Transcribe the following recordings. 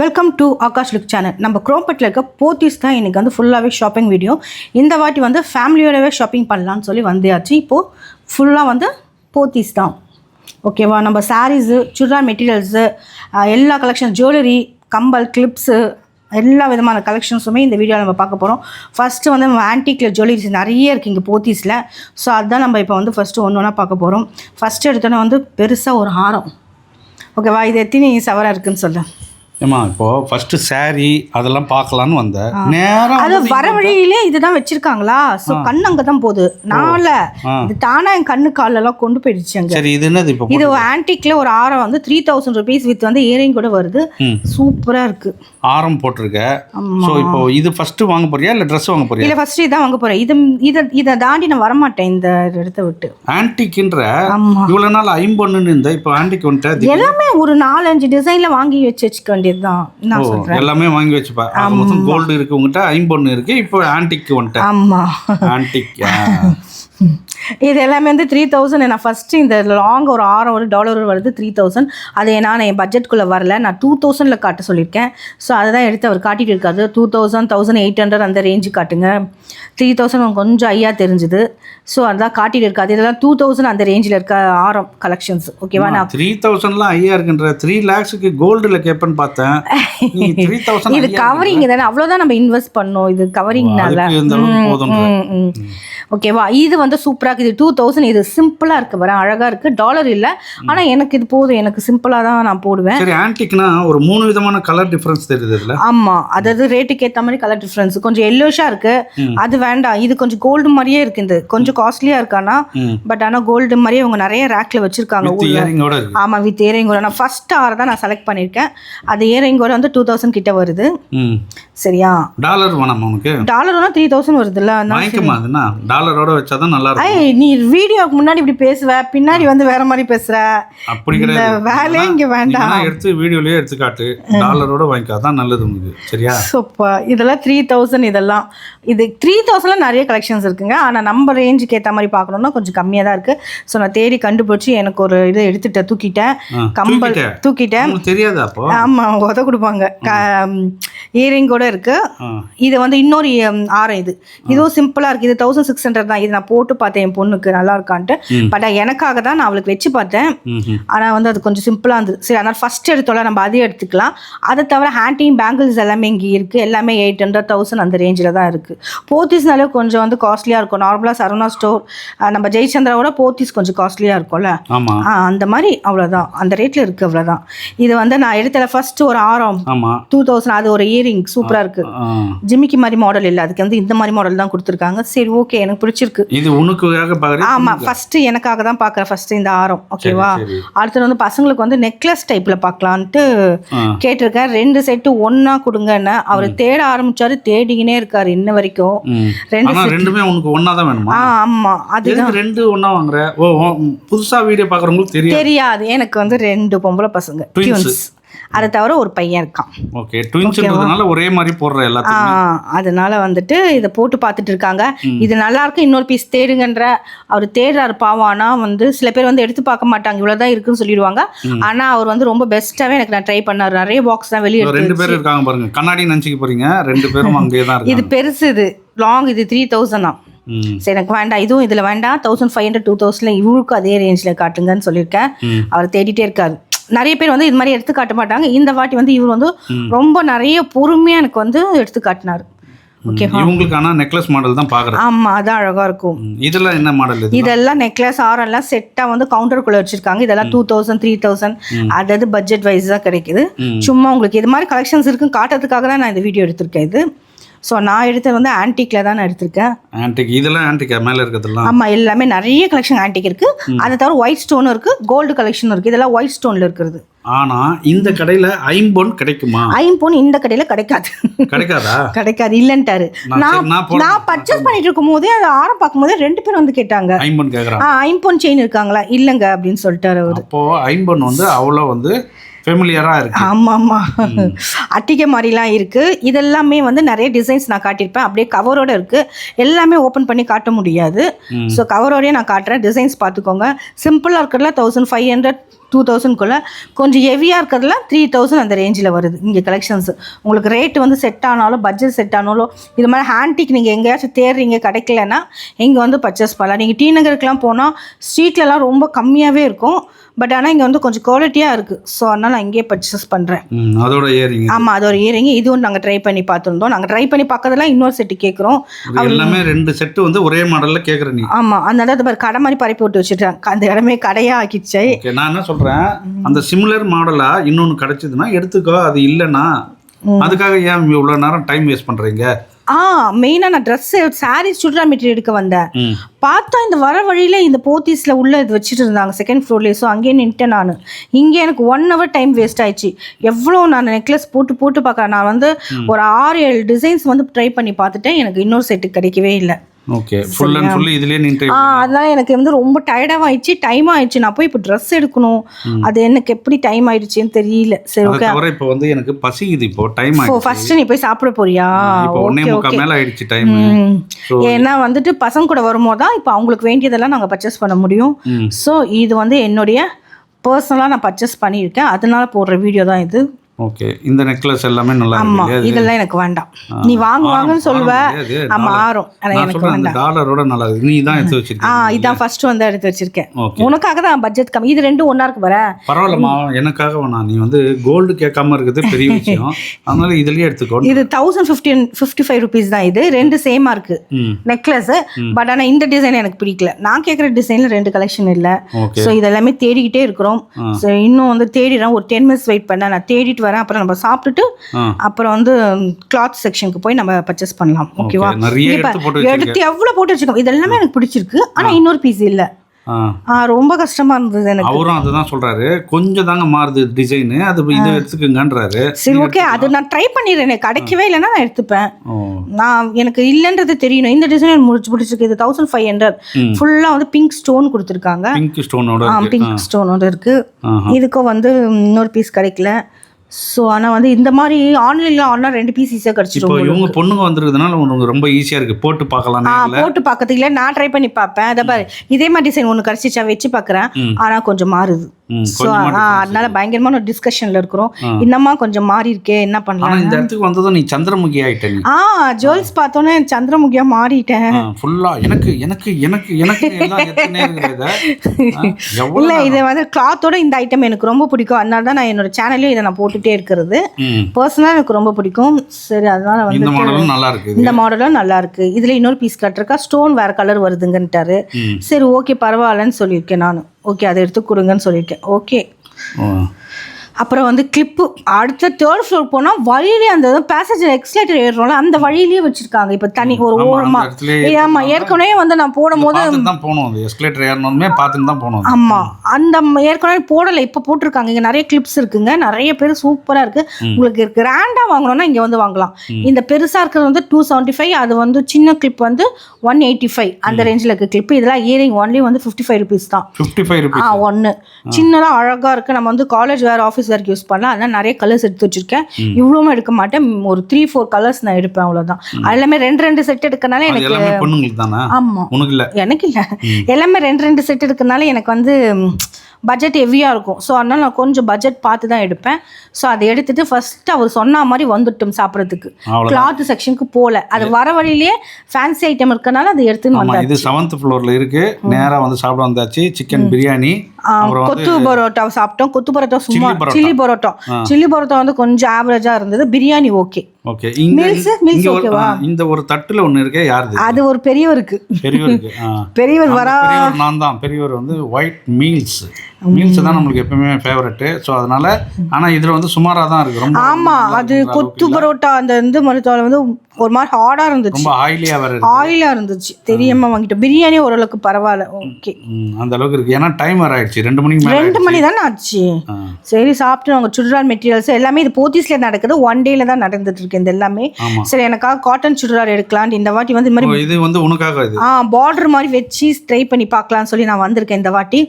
Welcome to Akash look channel நம்ம குரோம்பட்டில் இருக்க போத்தீஸ் தான் இன்றைக்கி வந்து ஃபுல்லாகவே ஷாப்பிங் வீடியோ இந்த வாட்டி வந்து ஃபேமிலியோடவே ஷாப்பிங் பண்ணலான்னு சொல்லி வந்தாச்சு இப்போது ஃபுல்லாக வந்து போத்தீஸ் தான். ஓகேவா நம்ம சாரீஸு சுடிதார் மெட்டீரியல்ஸு எல்லா கலெக்ஷன் ஜுவல்லரி கம்பல் கிளிப்ஸு எல்லா விதமான கலெக்ஷன்ஸுமே இந்த வீடியோவில் நம்ம பார்க்க போகிறோம் ஃபஸ்ட்டு வந்து நம்ம ஆன்டிக்ல ஜுவல்லரிஸ் நிறைய இருக்குது இங்கே போத்தீஸில் ஸோ அதுதான் நம்ம இப்போ வந்து ஃபஸ்ட்டு ஒன்று ஒன்றா பார்க்க போகிறோம் ஃபஸ்ட்டு எடுத்தோன்னே வந்து பெருசாக ஒரு ஹாரம். ஓகேவா இது எத்தனை சவராக இருக்குன்னு சொல்லு. ஏமா இப்போ ஃபர்ஸ்ட் saree அதெல்லாம் பார்க்கலான்னு வந்தேன் நேரா அது வர வழியிலே இதுதான் வச்சிருக்காங்களா? ஸோ கண் அங்கே தான் போகுது. நான்ல ஆ. இது தானா என் கண்ணு காலெல்லாம் கொண்டு போயிடுச்சு அங்க. சரி இது என்னது இப்போ இது ஆன்டிக்ல ஒரு ஆரம் வந்து த்ரீ தௌசண்ட் ருபீஸ் வித் வந்து இயரிங் கூட வருது. ம். சூப்பரா இருக்கு. ஆரம் போட்டிருக்க. ஸோ இப்போ இது ஃபர்ஸ்ட் வாங்க போறியா? இல்லை ட்ரெஸ் வாங்க போறியா? இல்ல ஃபர்ஸ்ட் இதான் வாங்க போறேன். இது இதை இதை தாண்டி நான் வரமாட்டேன் இந்த இடத்த விட்டு. ஆன்டிக்ன்ற ஆமா. இவ்வளோ நாள் ஐம்பொண்ணுன்னு இருந்த இப்போ ஆன்டிக் வந்துட்டு எல்லாமே ஒரு நாலஞ்சு டிசைன்ல வாங்கி வச்சு வச்சுக்க வேண்டியதுதான். நான் சொல்றேன். எல்லாமே வாங்கி வச்சுப்பா. மொத்தம் கோல்டு இருக்கு உங்ககிட்ட ஐம்பொண்ணு இருக்கு இப்போ ஆன்டிக் வந்துட்டேன். ஆமா. ஆன்டிக் இது எல்லாமே வந்து த்ரீ தௌசண்ட் நான் ஃபஸ்ட்டு இந்த லாங் ஒரு ஆரம் ஒரு டாலர் வருது த்ரீ தௌசண்ட் அது நான் என் பட்ஜெட்குள்ளே வரல. நான் டூ தௌசண்டில் காட்ட சொல்லியிருக்கேன். ஸோ அதை தான் எடுத்து அவர் காட்டிட்டு இருக்காரு. Two thousand thousand eight hundred அந்த ரேஞ்சு காட்டுங்க. த்ரீ தௌசண்ட் கொஞ்சம் ஐயா தெரிஞ்சுது. ஸோ அதான் காட்டிட்டு இருக்காது இதெல்லாம் டூ தௌசண்ட் அந்த ரேஞ்சில் இருக்க ஆரம் கலெக்ஷன்ஸ் ஓகேவா நான் த்ரீ தௌசண்ட்லாம் ஐயா இருக்குன்ற த்ரீ லேக்ஸுக்கு கோல்டுல கேட்பேன்னு பார்த்தேன். இது கவரிங் தானே அவ்வளோதான் நம்ம இன்வெஸ்ட் பண்ணோம். இது கவரிங்னால ஓகேவா இது வந்து சூப்பராக இருக்குது டூ தௌசண்ட் இது சிம்பிளாக இருக்குது வர அழகாக இருக்குது டாலர் இல்லை. ஆனால் எனக்கு இது போதும். எனக்கு சிம்பிளாக தான் நான் போடுவேன். சரி ஆன்டிக்னா ஒரு மூணு விதமான கலர் டிஃபரன்ஸ் தெரியுது இதுல. ஆமாம் அதாவது ரேட்டுக்கு ஏற்ற மாதிரி கலர் டிஃப்ரென்ஸ் கொஞ்சம் எல்லோஷாக இருக்குது அது வேண்டாம். இது கொஞ்சம் கோல்டு மாதிரியே இருக்குது இந்த கொஞ்சம் காஸ்ட்லியாக இருக்கானா. பட் ஆனால் கோல்டு மாதிரியே அவங்க நிறைய ரேக்கில் வச்சுருக்காங்க இருக்கு. ஆமாம் வித் இயரிங்கோட நான் ஃபஸ்ட் ஆறு தான் நான் செலக்ட் பண்ணியிருக்கேன். அது இயரிங்கோட வந்து டூ தௌசண்ட் கிட்ட வருது. சரியா? டாலர் வேணாமா உனக்கு? டாலர்னா த்ரீ தௌசண்ட் வருதுல்ல. நான் வாங்கிக்கமா அதுனா. டாலரோட வச்சாதான் நல்லா இருக்கும் நீ வீடியோக்கு முன்னாடி இப்படி பேசுவ பின்னாடி வந்து வேற மாதிரி பேசுற. அப்படி இந்த கிடையாது வேலையே இங்க வேண்டாம். எடுத்து வீடியோலயே எடுத்து காட்டு டாலரோட வாங்கிக்கோ அதான் நல்லது உனக்கு சரியா? சூப்பா இதெல்லாம் த்ரீ தௌசண்ட் இதெல்லாம். இது த்ரீ தௌசண்ட்ல நிறைய கலெக்ஷன்ஸ் இருக்குங்க. ஆனால் நம்ம ரேஞ்சுக்கு ஏற்ற மாதிரி பார்க்கணும்னா கொஞ்சம் கம்மியாக தான் இருக்கு. ஸோ நான் தேடி கண்டுபிடிச்சி எனக்கு ஒரு இது எடுத்துட்டேன் தூக்கிட்டேன். கம்பல் தூக்கிட்ட? தூக்கிட்டேன். தெரியாது அப்போ? ஆமா உத கொடுப்பாங்க. இயரிங் கூட இருக்கு. இது வந்து இன்னொரு ஆரம் இது. இதுவும் சிம்பிளா இருக்கு. இது தௌசண்ட் சிக்ஸ் ஹண்ட்ரட் தான். இது நான் போட்டு பார்த்தேன். என் பொண்ணுக்கு நல்லா இருக்கான்ட்டு. பட் எனக்காக தான் நான் அவளுக்கு வச்சு பார்த்தேன். ஆனால் வந்து அது கொஞ்சம் சிம்பிளாக இருந்தது. சரி அதனால் ஃபஸ்ட் எடுத்தோல நம்ம அதையும் எடுத்துக்கலாம். அதை தவிர ஹேண்டிங் பேங்கிள்ஸ் எல்லாமே இங்கே இருக்குது எல்லாமே எயிட் ஹண்ட்ரட் தௌசண்ட் அந்த ரேஞ்சில் தான் இருக்குது போத்தீஸ்னாலே கொஞ்சம் வந்து காஸ்ட்லியாக இருக்கும். நார்மலாக சரவணா ஸ்டோர் நம்ம ஜெயச்சந்திராவோட போத்தீஸ் கொஞ்சம் காஸ்ட்லியாக இருக்கும்ல. அந்த மாதிரி அவ்வளோதான் அந்த ரேட்டில் இருக்குது அவ்வளோதான் இது வந்து நான் எடுத்தல ஃபஸ்ட்டு ஒரு ஆரம். டூ தௌசண்ட் அது ஒரு இயரிங் சூப்பராக இருக்குது. ஜிமிக்கி மாதிரி மாடல் இல்லை. அதுக்கு வந்து இந்த மாதிரி மாடல் தான் கொடுத்துருக்காங்க. சரி ஓகே எனக்கு பிடிச்சிருக்கு. இது உனக்குக்காக பாக்குறேன் ஆமாம் ஃபஸ்ட்டு எனக்காக தான் பார்க்குறேன் ஃபஸ்ட்டு இந்த ஆரம் ஓகேவா. அடுத்தது வந்து பசங்களுக்கு வந்து நெக்லஸ் டைப்பில் பார்க்கலான்ட்டு. கேட்டிருக்கேன் ரெண்டு செட்டு ஒன்றா கொடுங்கன்னு. அவர் தேட ஆரம்பிச்சாரு தேடிக்கினே இருக்காரு இன்ன வரைக்கும். ரெண்டு ரெண்டுமே உனக்கு ஒன்னா தான் வேணுமா? ஆ ஆமாம் அது எதுக்கு ரெண்டு ஒண்ணா வாங்குற? ஓ ஓ, புதுசா வீடியோ பாக்குறவங்களுக்கு தெரியும் தெரியாது. எனக்கு வந்து ரெண்டு பொம்பளை பசங்க Twins. அதை தவிர ஒரு பையன் இருக்கான். ஓகே ட்வின்ஸ்ன்றதுனால ஒரே மாதிரி போடுற ஆ எல்லாத்துக்கும் அதனால வந்துட்டு இதை போட்டு பார்த்துட்டு இருக்காங்க. இது நல்லா இருக்கு இன்னொரு பீஸ் தேடுங்கன்ற அவர் தேடுறாரு பாவம். ஆனா வந்து சில பேர் வந்து எடுத்து பார்க்க மாட்டாங்க இவ்வளவுதான் இருக்குன்னு சொல்லிடுவாங்க. ஆனா அவர் வந்து ரொம்ப பெஸ்ட்டாவே எனக்கு நான் ட்ரை பண்ணாரு. நிறைய பாக்ஸ் தான் வெளியே ரெண்டு பேர் இருக்காங்க பாருங்க கண்ணாடி நினைச்சுக்க போறீங்க ரெண்டு பேரும் அங்கேயே தான் இது பெருசு இது. லாங் இது த்ரீ தௌசண்ட் தான். சரி எனக்கு வேண்டாம் இதுவும் இதில் வேண்டாம். தௌசண்ட் ஃபைவ் ஹண்ட்ரட் டூ தௌசண்ட்ல இவளுக்கும் அதே ரேஞ்சில் காட்டுங்கன்னு சொல்லியிருக்கேன். அவர் தேடிட்டே இருக்காரு. நிறைய பேர் வந்து இது மாதிரி எடுத்து காட்ட மாட்டாங்க. இந்த வாட்டி வந்து இவர் வந்து ரொம்ப நிறைய பொறுமையாக எனக்கு வந்து எடுத்து காட்டினார். ஓகே இவங்களுக்கு ஆனா நெக்லஸ் மாடல் தான் பாக்குறேன். ஆமா அதான் அழகா இருக்கும். இதெல்லாம் என்ன மாடல் இது? இதெல்லாம் நெக்லஸ் ஆரெல்லாம் செட்டாக வந்து கவுண்டருக்குள்ள வச்சிருக்காங்க. இதெல்லாம் டூ தௌசண்ட் த்ரீ தௌசண்ட் அதாவது பட்ஜெட் வைஸ் தான் கிடைக்குது. சும்மா உங்களுக்கு இது மாதிரி கலெக்ஷன்ஸ் இருக்குன்னு காட்டுறதுக்காக தான் நான் இந்த வீடியோ எடுத்திருக்கேன் இது. ஸோ நான் எடுத்தது வந்து ஆன்டிக்ல தான் நான் எடுத்திருக்கேன். ஆன்டிக் இதெல்லாம் ஆன்டிக்கா மேல இருக்கிறதெல்லாம்? ஆமா எல்லாமே நிறைய கலெக்ஷன் ஆன்டிக் இருக்கு. அதை தவிர ஒயிட் ஸ்டோனும் இருக்கு கோல்டு கலெக்ஷனும் இருக்கு. இதெல்லாம் ஒயிட் ஸ்டோன்ல இருக்கிறது. ஆனா இந்த கடையில ஐம்பொன் கிடைக்குமா? ஐம்பொன் இந்த கடையில கிடைக்காது. கிடைக்காதா? கிடைக்காது இல்லைன்ட்டாரு. நான் நான் பர்ச்சேஸ் பண்ணிட்டு இருக்கும் போதே அது ஆரம் பார்க்கும் போதே ரெண்டு பேரும் வந்து கேட்டாங்க. ஐம்பொன் கேக்குறான் ஆ ஐம்பொன் செயின் இருக்காங்களா? இல்லைங்க அப்படின்னு சொல்லிட்டாரு அவரு. அப்போ ஐம்பொன் வந்து அவ்வளோ வந்து ஃபெமிலியரா இருக்கு. ஆமா ஆமா அட்டிகை மாதிரிலாம் இருக்கு. இதெல்லாமே வந்து நிறைய டிசைன்ஸ் நான் காட்டியிருப்பேன். அப்படியே கவரோட இருக்கு. எல்லாமே ஓப்பன் பண்ணி காட்ட முடியாது. ஸோ கவரோடய நான் காட்டுறேன். டிசைன்ஸ் பார்த்துக்கோங்க. சிம்பிளாக இருக்கிறதுல தௌசண்ட் ஃபைவ் ஹண்ட்ரட் டூ தௌசண்ட்குள்ளே கொஞ்சம் ஹெவியாக இருக்கிறதுல த்ரீ தௌசண்ட் அந்த ரேஞ்சில் வருது. இங்கே கலெக்ஷன்ஸ் உங்களுக்கு ரேட்டு வந்து செட் ஆனாலும் பட்ஜெட் செட் ஆனாலும் இது மாதிரி ஹேண்டிக் நீங்கள் எங்கேயாச்சும் தேடுறீங்க கிடைக்கலன்னா இங்கே வந்து பர்ச்சேஸ் பண்ணலாம். நீங்கள் டி நகருக்குலாம் போனால் ஸ்ட்ரீட்லலாம் ரொம்ப கம்மியாகவே இருக்கும். பட் ஆனால் இங்கே வந்து கொஞ்சம் குவாலிட்டியாக இருக்குது ஸோ அதனால் நான் இங்கேயே பர்ச்சேஸ் பண்ணுறேன் அதோட ஏறிங்க ஆமாம் அது ஒரு இயரிங் இதுவும் நாங்கள் ட்ரை பண்ணி பார்த்துருந்தோம். நாங்கள் ட்ரை பண்ணி பார்க்கறதெல்லாம் இன்னொரு செட்டு கேட்குறோம் எல்லாமே ரெண்டு செட்டு வந்து ஒரே மாடல்ல கேக்குற நீ. ஆமாம் அந்த இடத்துல பாரு கடை மாதிரி பரப்பி விட்டு வச்சுட்டாங்க அந்த இடமே கடையாக ஆக்கிடுச்சு. நான் என்ன சொல்றேன்? அந்த சிமிலர் மாடலா இன்னொன்னு கிடைச்சதுன்னா எடுத்துக்கோ அது இல்லைன்னா அதுக்காக ஏன் இவ்வளவு நேரம் டைம் வேஸ்ட் பண்றீங்க? ஆ மெயினாக நான் ட்ரெஸ்ஸு சாரீ சுடிதார் மெட்டீரியல் எடுக்க வந்தேன். பார்த்தா இந்த வர வழியில இந்த போத்தீஸில் உள்ள இது வச்சுட்டு இருந்தாங்க செகண்ட் ஃப்ளோர்லேயே ஸோ அங்கேயே நின்ட்டேன் நான். இங்கே எனக்கு ஒன் ஹவர் டைம் வேஸ்ட் ஆயிடுச்சு. எவ்வளோ நான் நெக்லஸ் போட்டு போட்டு பார்க்குறேன். நான் வந்து ஒரு ஆறு ஏழு டிசைன்ஸ் வந்து ட்ரை பண்ணி பார்த்துட்டேன். எனக்கு இன்னொரு செட்டு கிடைக்கவே இல்லை. ஓகே ஃபுல் அண்ட் ஃபுல் இதுலயே நின்று ஆ அதனால எனக்கு வந்து ரொம்ப டயர்டாக ஆயிடுச்சு டைம் ஆயிடுச்சு. நான் போய் இப்போ ட்ரெஸ் எடுக்கணும். அது எனக்கு எப்படி டைம் ஆயிடுச்சுன்னு தெரியல. சரி ஓகே தவிர இப்போ வந்து எனக்கு பசிக்குது இப்போ டைம் ஆயிடுச்சு. ஃபர்ஸ்ட் நீ போய் சாப்பிட போறியா? இப்போ ஒன்னே ஓகே முக்கா ஓகே மேல ஆயிடுச்சு டைம். ஏன்னா வந்துட்டு பசங்க கூட வரும்போது தான் இப்போ அவங்களுக்கு வேண்டியதெல்லாம் நாங்கள் பர்ச்சேஸ் பண்ண முடியும். ஸோ இது வந்து என்னுடைய பர்சனலாக நான் பர்ச்சேஸ் பண்ணியிருக்கேன். அதனால போடுற வீடியோ தான் இது. ஓகே இந்த நெக்லஸ் எல்லாமே நல்லா? இது இதெல்லாம் எனக்கு வேண்டாம். நீ வாங்கு வாங்குன்னு சொல்லுவ. டாலர். ஆறும் நான் எனக்கு வேண்டாம். டாலரோட நல்லா இருக்கு. நீ தான் எடுத்து ஆ வச்சிருக்க இதான் ஃபர்ஸ்ட் வந்து எடுத்து வச்சிருக்கேன். உனக்காக தான் பட்ஜெட் கம்மி. இது ரெண்டும் ஒன்றா இருக்கு வர பரவாயில்லம்மா எனக்காக வேணாம் நீ வந்து கோல்டு கேட்காம இருக்குது பெரிய விஷயம். அதனால இதுலயே எடுத்துக்கோ. இது thousand fifteen fifty five rupees தான் இது. ரெண்டு சேமாக இருக்கு. நெக்லஸ் பட் ஆனால் இந்த டிசைன் எனக்கு பிடிக்கல. நான் கேட்குற டிசைனில் ரெண்டு கலெக்ஷன் இல்லை. ஸோ இதெல்லாமே தேடிக்கிட்டே இருக்கிறோம். ஸோ இன்னும் வந்து தேடிடுறேன். ஒரு டென் மினிட்ஸ் வெயிட் பண்ணேன். நான் தேடிட்டு வரேன். அப்புறம் நம்ம சாப்பிட்டுட்டு அப்புறம் வந்து கிளாத் செக்ஷனுக்கு போய் நம்ம பர்ச்சேஸ் பண்ணலாம். ஓகேவா எடுத்து பா- போட்டு வச்சிருக்க. எடுத்து எவ்வளோ போட்டு வச்சிருக்கோம்? இது எல்லாமே எனக்கு பிடிச்சிருக்கு. ஆனால் இன்னொரு பீஸ் இல்லை. ரொம்ப கஷ்டமா இருந்தது எனக்கு. அவரும் அதுதான் சொல்றாரு. கொஞ்சம் தாங்க மாறுது டிசைனு அது இது எடுத்துக்கங்கன்றாரு. சரி ஓகே அது நான் ட்ரை பண்ணிடுறேன். எனக்கு கிடைக்கவே இல்லைன்னா நான் எடுத்துப்பேன். நான் எனக்கு இல்லைன்றது தெரியணும். இந்த டிசைன் முடிச்சு பிடிச்சிருக்கு. இது தௌசண்ட் ஃபைவ் ஹண்ட்ரட் ம். ஃபுல்லாக வந்து பிங்க் ஸ்டோன் கொடுத்துருக்காங்க. பிங்க் ஸ்டோனோட பிங்க் ஸ்டோனோட இருக்கு. இதுக்கும் வந்து இன்னொரு பீஸ் கிடைக்கல. ஸோ ஆனால் வந்து இந்த மாதிரி ஆன்லைனில் ஆன்லைன் ரெண்டு பீஸ் ஈஸியாக கிடச்சிடும் இவங்க பொண்ணுங்க வந்திருக்கிறதுனால உனக்கு ரொம்ப ஈஸியா இருக்கு. போட்டு பார்க்கலாம் ஆ போட்டு பார்க்கறதுக்கு இல்லை நான் ட்ரை பண்ணி பார்ப்பேன். அதை பாரு இதே மாதிரி டிசைன் ஒன்று கிடச்சிச்சா வச்சு பார்க்குறேன். ஆனால் கொஞ்சம் மாறுது. ஸோ அதனால பயங்கரமான ஒரு டிஸ்கஷனில் இருக்கிறோம். இன்னமா கொஞ்சம் மாறி இருக்கே என்ன பண்ணலாம்? இந்த இடத்துக்கு வந்ததும் நீ சந்திரமுகி ஆயிட்ட நீ. ஆ ஜுவல்ஸ் பார்த்தோன்னே சந்திரமுகியா மாறிட்டேன் ஃபுல்லா எனக்கு எனக்கு எனக்கு எனக்கு இல்லை இது வந்து கிளாத்தோட இந்த ஐட்டம் எனக்கு ரொம்ப பிடிக்கும். அதனால தான் நான் என்னோட சேனல்லையும் இதை நான் போட்டுகிட்டே இருக்கிறது. பர்சனலாக எனக்கு ரொம்ப பிடிக்கும். சரி அதனால வந்து இந்த மாடலும் நல்லா இருக்குது இந்த மாடலும் நல்லா இருக்கு. இதுல இன்னொரு பீஸ் கட்டிருக்கா ஸ்டோன் வேற கலர் வருதுங்கன்ட்டாரு. சரி ஓகே பரவாயில்லன்னு சொல்லியிருக்கேன் நான். ஓகே அதை எடுத்து கொடுங்கன்னு சொல்லியிருக்கேன். ஓகே அப்புறம் வந்து கிளிப்பு அடுத்த தேர்ட் ஃப்ளோர் போனால் வழியிலே அந்த பேசஞ்சர் எக்ஸ்லேட்டர் ஏறுறோம்ல அந்த வழியிலேயே வச்சிருக்காங்க. இப்போ தனி ஒரு ஆமா, ஓரமா. அந்த இடத்துலயே ஏ, ஆமா ஏற்கனவே வந்து நான் போடும்போது தான் அது எஸ்கலேட்டர் ஏறணுமே பார்த்துட்டு தான் போனோம். ஆமா அந்த ஏற்கனவே போடலை இப்போ போட்டிருக்காங்க. இங்க நிறைய கிளிப்ஸ் இருக்குங்க. நிறைய பேர் சூப்பரா இருக்கு. உங்களுக்கு கிராண்டா வாங்கணும்னா இங்க வந்து வாங்கலாம். இந்த பெருசா இருக்கிறது வந்து டூ செவன்ட்டி ஃபைவ் அது வந்து சின்ன கிளிப் வந்து ஒன் எயிட்டி ஃபைவ் அந்த ரேஞ்சில் இருக்க கிளிப் இதெல்லாம் இயரிங் ஒன்லி வந்து ஃபிஃப்டி ஃபைவ் ருபீஸ் தான். ஃபிஃப்டி ஃபைவ் ஆ? ருபீஸ் ஒன்று சின்னதா அழகா இருக்கு. நம்ம வந்து காலேஜ் வேறு ஆஃபீஸ் வேறு யூஸ் பண்ணலாம் அதனால் நிறைய கலர்ஸ் எடுத்து வச்சிருக்கேன். இவ்வளவும் எடுக்க மாட்டேன். ஒரு த்ரீ ஃபோர் கலர்ஸ் நான் எடுப்பேன் அவ்வளோதான் எல்லாமே ரெண்டு ரெண்டு செட் எடுக்கனால எனக்கு எல்லாமே பொண்ணுங்களுக்கு தானே? ஆமா. உனக்கு இல்ல? எனக்கு இல்லை. எல்லாமே ரெண்டு ரெண்டு செட் எடுக்கறனால எனக்கு வந்து பட்ஜெட் ஹெவியாக இருக்கும். ஸோ அதனால நான் கொஞ்சம் பட்ஜெட் பார்த்து தான் எடுப்பேன். ஸோ அதை எடுத்துட்டு ஃபர்ஸ்ட் அவர் சொன்ன மாதிரி வந்துட்டோம் சாப்பிட்றதுக்கு. கிளாத் செக்ஷனுக்கு போகல அது வர வழியிலேயே ஃபேன்சி ஐட்டம் இருக்கனால அதை எடுத்துன்னு வந்தாச்சு. இது செவன்த் ஃப்ளோர்ல இருக்கு. நேரா வந்து சாப்பிட வந்தாச்சு. சிக்கன் பிரியாணி கொத்து பரோட்டா சாப்பிட்டோம். கொத்து பரோட்டா சும்மா சில்லி பரோட்டா. சில்லி பரோட்டா வந்து கொஞ்சம் ஆவரேஜாக இருந்தது. பிரியாணி ஓகே ஓகே இங்க Meals? Meals இங்க ஒரு okay வா? ஆ, இந்த ஒரு தட்டுல ஒண்ணு இருக்கே யாருது அது ஒரு பெரியவருக்கு. பெரியவருக்கு. பெரியவர் வரா நான் தான். பெரியவர் வந்து ஒயிட் மீல்ஸ் மீல்ஸ் தான் நம்மளுக்கு எப்பவுமே ஃபேவரட் ஸோ அதனால ஆனா இதுல வந்து சுமாரா தான் இருக்கு. ரொம்ப ஆமா நல்லா அது கொத்து. பரோட்டா அந்த இந்த மருத்துவம் வந்து ஒரு மாதிரி ஹார்டாக இருந்துச்சு. ரொம்ப ஆயிலியா வேற இருக்கு. ஆயிலா இருந்துச்சு. தெரியாம வாங்கிட்டோம். பிரியாணி ஓரளவுக்கு பரவாயில்ல. ஓகே அந்த அளவுக்கு இருக்கு. ஏன்னா டைம் வேற ஆயிடுச்சு. ரெண்டு மணிக்கு ரெண்டு மணி தானே ஆச்சு. சரி சாப்பிட்டு அவங்க சுடிதார் மெட்டீரியல்ஸ் எல்லாமே இது போத்தீஸ்ல நடக்குது. ஒன் டேல தான் நடந்துட்டு இருக்கு இந்த எல்லாமே. சரி எனக்காக காட்டன் சுடிதார் எடுக்கலாம்னு இந்த வாட்டி வந்து மாதிரி இது வந்து உனக்காக ஆ பார்டர் மாதிரி வச்சு ட்ரை பண்ணி பார்க்கலாம்னு சொல்லி நான் வந்திருக்கேன் இந்த வாட்டி.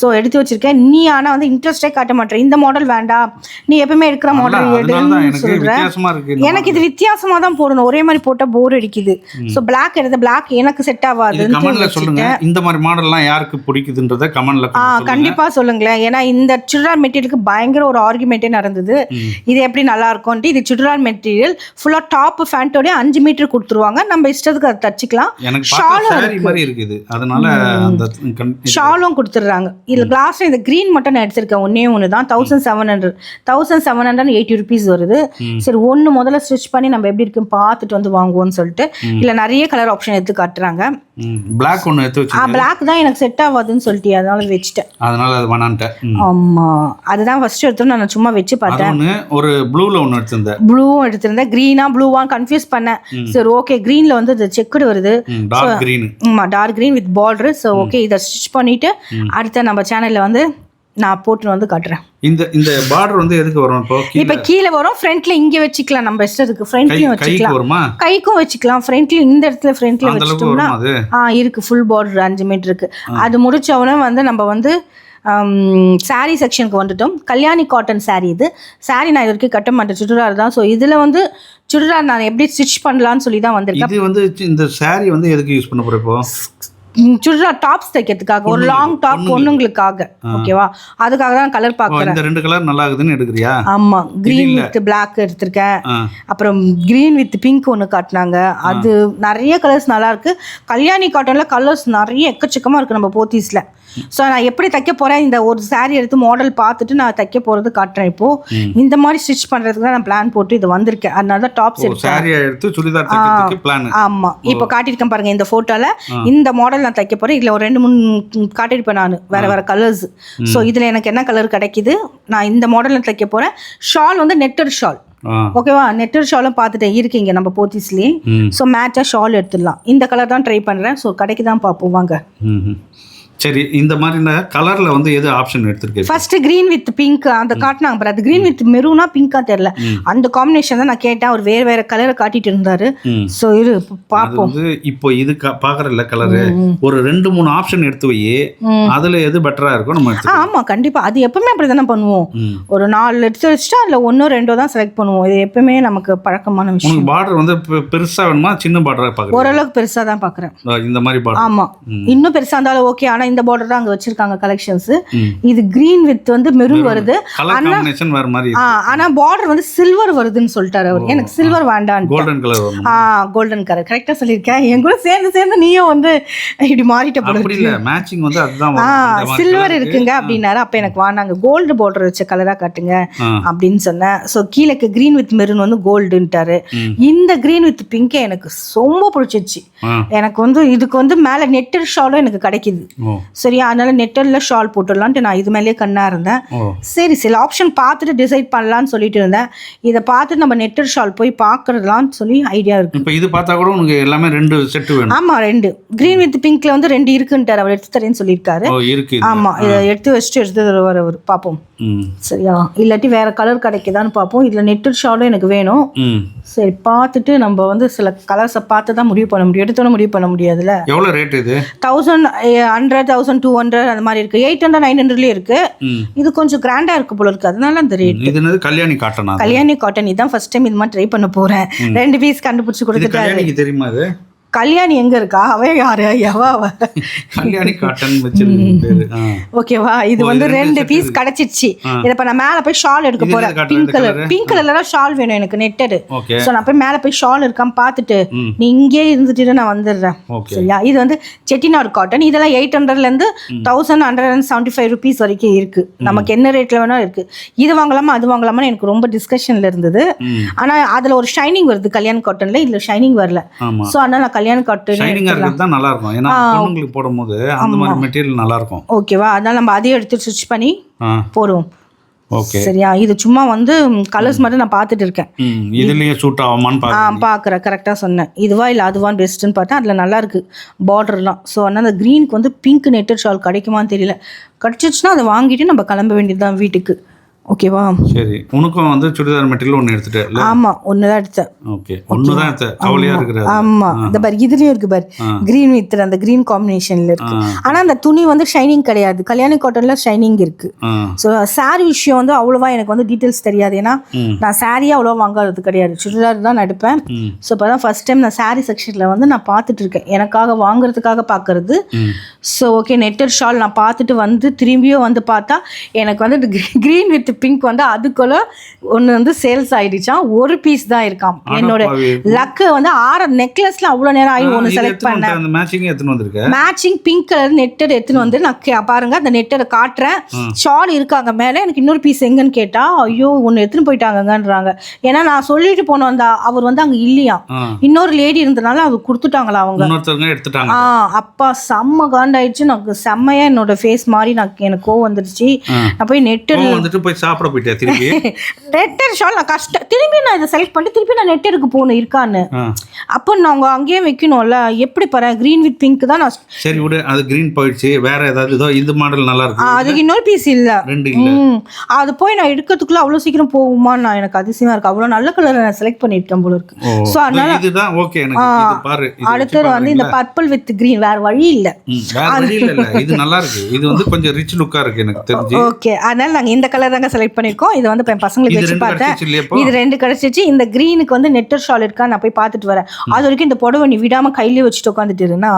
ஸோ எடுத்து வச்சிருக்கேன் நீ ஆனா வந்து இன்ட்ரெஸ்டே காட்ட மாட்டேற. இந்த மாடல் வேண்டாம் நீ எப்பவுமே இருக்கிற மாடல் எடுன்னு எனக்கு சொல்ற. வித்தியாசமா இருக்கு இந்த எனக்கு இது வித்தியாசமா தான் போடணும். ஒரே மாதிரி போட்டா போர் அடிக்குது. ஸோ பிளாக் எடுத்து பிளாக் எனக்கு செட் கமெண்ட்ல சொல்லுங்க. இந்த மாதிரி மாடல்லாம் யாருக்கு பிடிக்குதுன்றத கமெண்ட்ல ஆ கண்டிப்பா சொல்லுங்களேன். ஏன்னா இந்த சுடிதார் மெட்டீரியலுக்கு பயங்கர ஒரு ஆர்குமெண்ட்டே நடந்தது. இது எப்படி நல்லா இருக்கும்ட்டு இது சுடிதார் மெட்டீரியல் ஃபுல்லா டாப் ஃபேண்டோட அஞ்சு மீட்டர் கொடுத்துருவாங்க. நம்ம இஷ்டத்துக்கு அதை தச்சுக்கலாம். ஷாலும் இருக்குது. அதனால அந்த கண்- இது- ஷாலும் கிளாஸ்ல இந்த க்ரீன் மட்டும் நான் எடுத்திருக்கேன். ஒன்னே ஒன்று தான். Thousand seven hundred thousand seven hundred eighty rupees வருது. சரி ஒன்று முதல்ல ஸ்டிச் பண்ணி நம்ம எப்படி இருக்குன்னு பார்த்துட்டு வந்து வாங்குவோம்னு சொல்லிட்டு. இல்லை நிறைய கலர் ஆப்ஷன் எடுத்து காட்டுறாங்க. ம், black ஒன்று எடுத்து வச்சு ஆ பிளாக் தான் எனக்கு செட் ஆகாதுன்னு சொல்லிட்டு அதனால வச்சுட்டேன். அதனால அது வேணான்ட்டேன். ம். ஆமா. அதுதான் ஃபர்ஸ்ட் எடுத்தோம் நான் சும்மா வச்சு அது பார்த்தேன். ஒரு ப்ளூவில் ஒன்று எடுத்திருந்தேன். ப்ளூவும் எடுத்திருந்தேன். க்ரீனா ப்ளூவான்னு கன்ஃபியூஸ் பண்ணேன். சரி ஓகே க்ரீனில் வந்து இது செக்குடு வருது. டார்க் க்ரீனு ஆமாம் dark green with border so okay இதை ஸ்டிச் பண்ணிட்டு அடுத்த நம்ம சேனலில் வந்து நான் போட்டு வந்து காட்டுறேன். இந்த இந்த பார்டர் வந்து எதுக்கு வரும் இப்போ? இப்போ கீழே வரும் ஃப்ரண்ட்ல இங்கே வச்சுக்கலாம் நம்ம இஷ்டத்துக்கு ஃப்ரண்ட்லையும் வச்சுக்கலாம். கைக்கும் வச்சுக்கலாம் ஃப்ரண்ட்ல இந்த இடத்துல ஃப்ரண்ட்ல வச்சுட்டோம்னா ஆ இருக்கு. ஃபுல் பார்டர் அஞ்சு மீட்டர் இருக்கு. அது முடிச்ச உடனே வந்து நம்ம வந்து சாரீ செக்ஷனுக்கு வந்துட்டோம். கல்யாணி காட்டன் saree இது. Saree நான் இது வரைக்கும் கட்ட மாட்டேன். சுடிதார் தான். ஸோ இதில் வந்து சுடிதார் நான் எப்படி ஸ்டிச் பண்ணலாம்னு சொல்லி தான் வந்திருக்கேன். இது வந்து இந்த saree வந்து எதுக்கு யூஸ் பண்ண இப்போ? சுடிதார் டாப்ஸ் தைக்கிறதுக்காக ஒரு லாங் டாப் பொண்ணுங்களுக்காக ஓகேவா அதுக்காக தான் கலர் பார்க்குறேன். இந்த ரெண்டு கலர் நல்லா இருக்குதுன்னு எடுக்கிறியா? ஆமா கிரீன் வித் பிளாக் எடுத்திருக்கேன். அப்புறம் கிரீன் வித் பிங்க் ஒன்று காட்டினாங்க. அது நிறைய கலர்ஸ் நல்லா இருக்கு கல்யாணி காட்டன்ல கலர்ஸ் நிறைய எக்கச்சக்கமா இருக்கு நம்ம போத்தீஸ்ல. ஸோ நான் எப்படி தைக்க போறேன்? இந்த ஒரு saree எடுத்து மாடல் பார்த்துட்டு நான் தைக்க போறது காட்டுறேன் இப்போ. இந்த மாதிரி ஸ்டிச் பண்றதுக்கு தான் நான் பிளான் போட்டு இது வந்திருக்கேன். அதனால தான் டாப்ஸ் எடுத்து சுடிதார் தைக்கிறதுக்கு பிளான் ஆமா. இப்போ காட்டியிருக்கேன் பாருங்க இந்த போட்டோல இந்த மாடல் நான் தைக்க போறேன். இதுல ஒரு ரெண்டு மூணு காட்டியிருப்பேன் நான். வேற வேற கலர்ஸ் ஸோ இதுல எனக்கு என்ன கலர் கிடைக்குது? நான் இந்த மாடல்ல தைக்க போறேன். ஷால் வந்து நெட்டர் ஷால் ஓகேவா நெட்டர் ஷாலும் பார்த்துட்டேன். இருக்கீங்க நம்ம போத்தீஸ்லேயே. ஸோ மேட்சாக ஷால் எடுத்துடலாம். இந்த கலர் தான் ட்ரை பண்ணுறேன் ஸோ கடைக்கு தான் பார்ப்போம். வாங்க. சரி இந்த மாதிரி கலர்ல வந்து எது ஆப்ஷன் எடுத்திருக்கேன் ஃபர்ஸ்ட் க்ரீன் வித் பிங்க் அந்த காட்டினாங்க பாரு. அது க்ரீன் வித் மெரூனா பிங்கா தெரியல. அந்த காம்பினேஷன் தான் நான் கேட்டேன். அவர் வேறு வேறு கலரை காட்டிட்டு இருந்தாரு. ஸோ அது பார்ப்போம். வந்து இப்போ இது பாக்குறல கலரு ஒரு ரெண்டு மூணு ஆப்ஷன் எடுத்து வை அதுல எது பெட்டரா இருக்கும் நம்ம ஆ எடுத்துக்கலாம். ஆமாம் கண்டிப்பாக அது எப்பவுமே அப்படி தானே பண்ணுவோம். ஒரு நாலு எடுத்து வச்சுட்டா அதில் ஒன்றோ ரெண்டோ தான் செலக்ட் பண்ணுவோம். இது எப்பவுமே நமக்கு பழக்கமான விஷயம். பார்டர் வந்து பெருசா வேணுமா சின்ன பார்டரா பாக்குறேன் ஓரளவுக்கு பெருசாக தான் பார்க்குறேன். இந்த மாதிரி ஆமாம் இன்னும் பெருசாக இருந்தாலும் ஓகே ஆனால் இந்த பார்டர் தான் அங்கே வச்சிருக்காங்க கலெக்ஷன்ஸ். இது க்ரீன் வித் வந்து மெரூன் வருது. ஆனா பார்டர் வந்து சில்வர் வருதுன்னு சொல்லிட்டாரு அவர். எனக்கு சில்வர் வேண்டான்னு கோல்டன் கலர் ஆ கோல்டன் கலர் கரெக்டா சொல்லியிருக்கேன். என் கூட சேர்ந்து சேர்ந்து நீயும் வந்து இப்படி மாறிட்ட போல சில்வர். இருக்குங்க அப்படின்னாரு. அப்ப எனக்கு வாண்டாங்க கோல்டு பார்டர் வச்ச கலரா காட்டுங்க. அப்படின்னு சொன்னேன். ஸோ கீழக்கு க்ரீன் வித் மெரூன் வந்து கோல்டுன்ட்டாரு. இந்த க்ரீன் வித் பிங்கே எனக்கு ரொம்ப பிடிச்சிச்சு ஆ. எனக்கு வந்து இதுக்கு வந்து மேலே நெட்டர் ஷாலும் எனக்கு கிடைக்குது. சரியா? அதனால நெட்டரில் ஷால் போட்டுடலான்ட்டு நான் இது மேலேயே கண்ணா இருந்தேன். சரி சில ஆப்ஷன் பார்த்துட்டு டிசைட் பண்ணலான்னு சொல்லிட்டு இருந்தேன். இதை பார்த்து நம்ம நெட்டர் ஷால் போய் பார்க்கறதுலான்னு சொல்லி ஐடியா இருக்கு. இப்போ இது பார்த்தா கூட உனக்கு எல்லாமே ரெண்டு செட்டு வேணும். ஆமா ரெண்டு. க்ரீன் வித் பிங்க்ல வந்து ரெண்டு இருக்குன்ட்டார். அவர் எடுத்து தரேன்னு சொல்லியிருக்காரு. இருக்கு. ஆமா இதை எடுத்து வச்சுட்டு எடுத்து தருவார் அவர். பார்ப்போம். சரியா? இல்லாட்டி வேற கலர் கிடைக்குதான்னு பார்ப்போம். இதுல நெட்டர் ஷாலும் எனக்கு வேணும். சரி பார்த்துட்டு நம்ம வந்து சில கலர்ஸை பார்த்து தான் முடிவு பண்ண முடியும். எடுத்தோன்னே முடிவு பண்ண முடியாதுல்ல? எவ்வளோ ரேட் இது? Thousand hundred thousand two hundred அந்த மாதிரி இருக்கு. எயிட் ஹண்ட்ரட் நைன் ஹண்ட்ரட்லேயே இருக்கு. இது கொஞ்சம் கிராண்டா இருக்கு போல இருக்கு. அதனால அந்த ரேட் இது கல்யாணி காட்டனா கல்யாணி காட்டன் இதான் ஃபர்ஸ்ட் டைம் இது மாதிரி ட்ரை பண்ண போறேன். ரெண்டு பீஸ் கண்டுபிடிச்சு கொடுத்துட்டாரு. தெரியுமா கல்யாணி எங்க இருக்கா? அவ யாரு? எவ கல்யாணி. ஓகேவா இது வந்து ரெண்டு பீஸ் இருக்கு. கிடைச்சிருச்சு இதை இப்ப நான் மேல போய் ஷால் எடுக்க போறேன். Pink colour? பிங்க் கலர்ல ஷால் வேணும் எனக்கு நெட்டடு ஸோ நான் போய் மேல போய் ஷால் இருக்கான்னு பார்த்துட்டு ம். நீ இங்கே இருந்துட்டு நான் வந்துடுறேன். சரியா? இது வந்து செட்டிநாடு காட்டன் இதெல்லாம் எயிட் ஹண்ட்ரட்ல இருந்து thousand hundred and seventy five rupees வரைக்கும் இருக்கு. நமக்கு என்ன ரேட்ல வேணா இருக்கு. இது வாங்கலாமா அது வாங்கலாமா எனக்கு ரொம்ப டிஸ்கஷன்ல இருந்தது. ஆனா அதுல ஒரு ஷைனிங் வருது கல்யாண் காட்டன்ல இதுல ஷைனிங் வரல. ஸோ அதனால நான் கல்யாண் காட்டன் ஷைனிங்கா இருக்கிறது தான் நல்லா இருக்கும் ஏன்னா பொண்ணுங்களுக்கு போடும்போது அந்த மாதிரி மெட்டீரியல் நல்லா இருக்கும் ஓகேவா அதனால நம்ம அதையும் எடுத்து ஸ்டிச் பண்ணி போடுவோம். ஓகே சரியா? இது சும்மா வந்து கலர்ஸ் மட்டும் நான் பார்த்துட்டு இருக்கேன். இதுலயே சூட் ஆகுமான்னு பாருங்க பார்க்குறேன். கரெக்டாக சொன்னேன். இதுவா இல்லை அதுவான்னு பெஸ்ட்டுன்னு பார்த்தா அதில் நல்லா இருக்கு. பார்டர்லாம் ஸோ அதனால் அந்த க்ரீனுக்கு வந்து பிங்க் நெட்டட் ஷால் கிடைக்குமான்னு தெரியல. கிடச்சிச்சுன்னா அதை வாங்கிட்டு நம்ம கிளம்ப வேண்டியது தான் வீட்டுக்கு. ஓகேவா? சரி உனக்கும் வந்து சுடிதார் மெட்டீரியல் ஒன்று எடுத்துட்டேன் ஆமாம் ஒன்று தான் எடுத்தேன் ஓகே ஒன்று தான் எடுத்த கவலையாக இருக்கிறாரு ஆமா இந்த பாரு இதுலயும் இருக்கு பாரு. கிரீன் வித் அந்த கிரீன் காம்பினேஷன்ல இருக்கு. ஆனா அந்த துணி வந்து ஷைனிங் கிடையாது. கல்யாணி காட்டன்ல ஷைனிங் இருக்கு. ஸோ சாரி விஷயம் வந்து அவ்வளோவா எனக்கு வந்து டீட்டெயில்ஸ் தெரியாது. ஏன்னா. நான் சாரியே அவ்வளோவா வாங்குறது கிடையாது. சுடிதார் தான் ம். ஸோ இப்போ தான் ஃபர்ஸ்ட் டைம் நான் சாரி செக்ஷனில் வந்து நான் பார்த்துட்டு இருக்கேன். எனக்காக வாங்குறதுக்காக பார்க்கறது. ஸோ ஓகே நெட்டர் ஷால் நான் பார்த்துட்டு வந்து திரும்பியும் வந்து பார்த்தா எனக்கு வந்து க்ரீன் வித் பிங்க் வந்து அதுக்குள்ள ஒன்று வந்து சேல்ஸ் ஆயிடுச்சான் ஒரு பீஸ் தான் இருக்காம். என்னோட. லக்கு வந்து ஆற நெக்லஸ்ல அவ்வளோ நேரம் ஆகி ஒன்று செலக்ட் பண்ணேன். மேட்சிங் எடுத்துன்னு வந்திருக்க? மேட்சிங் பிங்க் கலர் நெட்டட் எடுத்துன்னு வந்து நான் பாருங்க அந்த நெட்டரை காட்டுறேன். ஷால் இருக்காங்க மேலே எனக்கு இன்னொரு பீஸ் எங்கன்னு கேட்டா ஐயோ ஒன்று எடுத்துன்னு போயிட்டாங்கங்கன்றாங்க. ஏன்னா நான் சொல்லிட்டு போனோம் அந்த அவர் வந்து அங்கே இல்லையா? இன்னொரு லேடி இருந்தனால அது கொடுத்துட்டாங்களா அவங்க? எடுத்துட்டாங்க. ஆ அப்பா செம்ம காண்டாயிடுச்சு. எனக்கு செம்மையா என்னோட ஃபேஸ் மாதிரி எனக்கு எனக்கு கோவம் வந்துடுச்சு ஆ. நான் போய் கோவம் வந்துட்டு போய் சாப்பிட போயிட்டேன் திருப்பி? நெட்டர் ஷால் நான் கஷ்டம் திரும்பி நான் இதை செலக்ட் பண்ணிட்டு திருப்பி நான் நெட்டருக்கு போகணும் இருக்கான்னு. அப்போ நாங்கள் அங்கேயே வைக்கணும்ல எப்படி பாரு க்ரீன் வித் பிங்க் தான் நான் சரி விடு அது கிரீன் போயிடுச்சு வேற ஏதாவது இதோ இந்த மாடல் நல்லா இருக்கு. அதுக்கு இன்னொரு பீஸ் இல்லை. ரெண்டு இல்ல. அது போய் நான் எடுக்கிறதுக்குள்ள அவ்வளோ சீக்கிரம் போகுமா நான் எனக்கு அதிசயமா இருக்கு. அவ்வளோ நல்ல கலரை நான் செலக்ட் பண்ணியிருக்கேன் போல இருக்கு. ஸோ அதனால இதுதான் ஓகே எனக்கு. இது பாரு அடுத்தது வந்து இந்த பர்பிள் வித் கிரீன் வேற வழி இல்லை. வேற வழி இல்ல இல்ல. இது நல்லா இருக்கு. இது வந்து கொஞ்சம் ரிச் லுக்கா இருக்கு எனக்கு தெரிஞ்சு. ஓகே அதனால நாங்கள் இந்த கலர் தாங்க செலக்ட் பண்ணியிருக்கோம் இது வந்து என் பசங்களுக்கு வச்சு பார்த்தேன். இது ரெண்டு கிடைச்சிச்சு இந்த க்ரீனுக்கு வந்து நெட்டர் ஷால் இருக்கா நான் போய் பார்த்துட்டு வரேன். அது வரைக்கும் இந்த புடவை நீ விடாம கையிலே வச்சுட்டு உட்காந்துட்டு இருந்தா?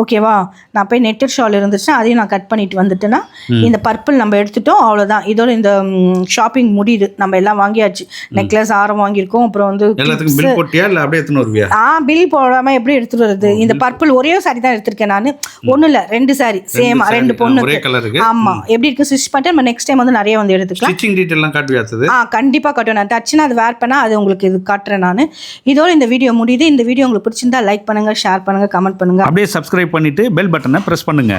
ஓகேவா நான் போய் நெட்டர் ஷால் இருந்துச்சுன்னா அதையும் நான் கட் பண்ணிட்டு வந்துட்டேன்னா இந்த பர்பிள் நம்ம எடுத்துட்டோம் அவ்வளோதான் இதோட இந்த ஷாப்பிங் முடியுது. நம்ம எல்லாம் வாங்கியாச்சு. நெக்லஸ் ஆரம் வாங்கியிருக்கோம். அப்புறம் வந்து ஆ பில் போடாம எப்படி எடுத்துட்டு வருது இந்த பர்பிள் ஒரே சாரி தான் எடுத்திருக்கேன் நான். ஒன்றும் இல்லை ரெண்டு சாரி சேம் ரெண்டு ஆ, பொண்ணுக்கு. ஒரே கலருக்கு ஆமா. எப்படி இருக்கு ஸ்டிச் பண்ணிட்டு நம்ம நெக்ஸ்ட் டைம் வந்து நிறைய வந்து எடுத்துக்கலாம். ஸ்டிச்சிங் டீட்டெயிலாம் காட்டுவியாத்தது ஆ கண்டிப்பாக காட்டுவேன். நான் டச்சுன்னு அது வேர் பண்ணால் அது உங்களுக்கு இது காட்டுறேன் நான். இதோட இந்த வீடியோ முடியுது. இந்த வீடியோ உங்களுக்கு பிடிச்சிருந்தா லைக் பண்ணுங்கள் ஷேர் பண்ணுங்கள் கமெண்ட் பண்ணுங்கள் அப்படியே சப்ஸ்கிரைப் பண்ணிட்டு பெல் பட்டனை பிரஸ் பண்ணுங்க.